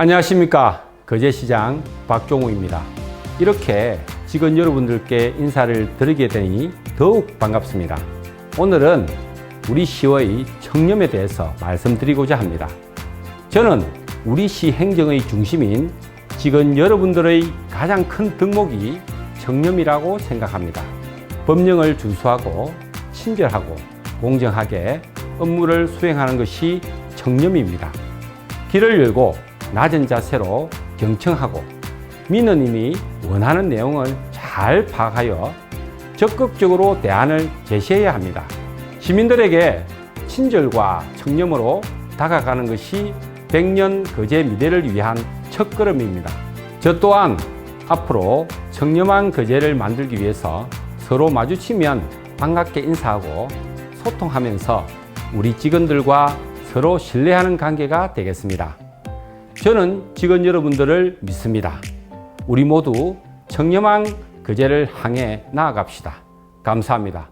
안녕하십니까. 거제시장 박종우입니다. 이렇게 직원 여러분들께 인사를 드리게 되니 더욱 반갑습니다. 오늘은 우리 시의 청렴에 대해서 말씀드리고자 합니다. 저는 우리 시 행정의 중심인 직원 여러분들의 가장 큰 덕목이 청렴이라고 생각합니다. 법령을 준수하고 친절하고 공정하게 업무를 수행하는 것이 청렴입니다. 길을 열고 낮은 자세로 경청하고 민원인이 원하는 내용을 잘 파악하여 적극적으로 대안을 제시해야 합니다. 시민들에게 친절과 청렴으로 다가가는 것이 백년 거제 미래를 위한 첫걸음입니다. 저 또한 앞으로 청렴한 거제를 만들기 위해서 서로 마주치면 반갑게 인사하고 소통하면서 우리 직원들과 서로 신뢰하는 관계가 되겠습니다. 저는 직원 여러분들을 믿습니다. 우리 모두 청렴한 거제를 향해 나아갑시다. 감사합니다.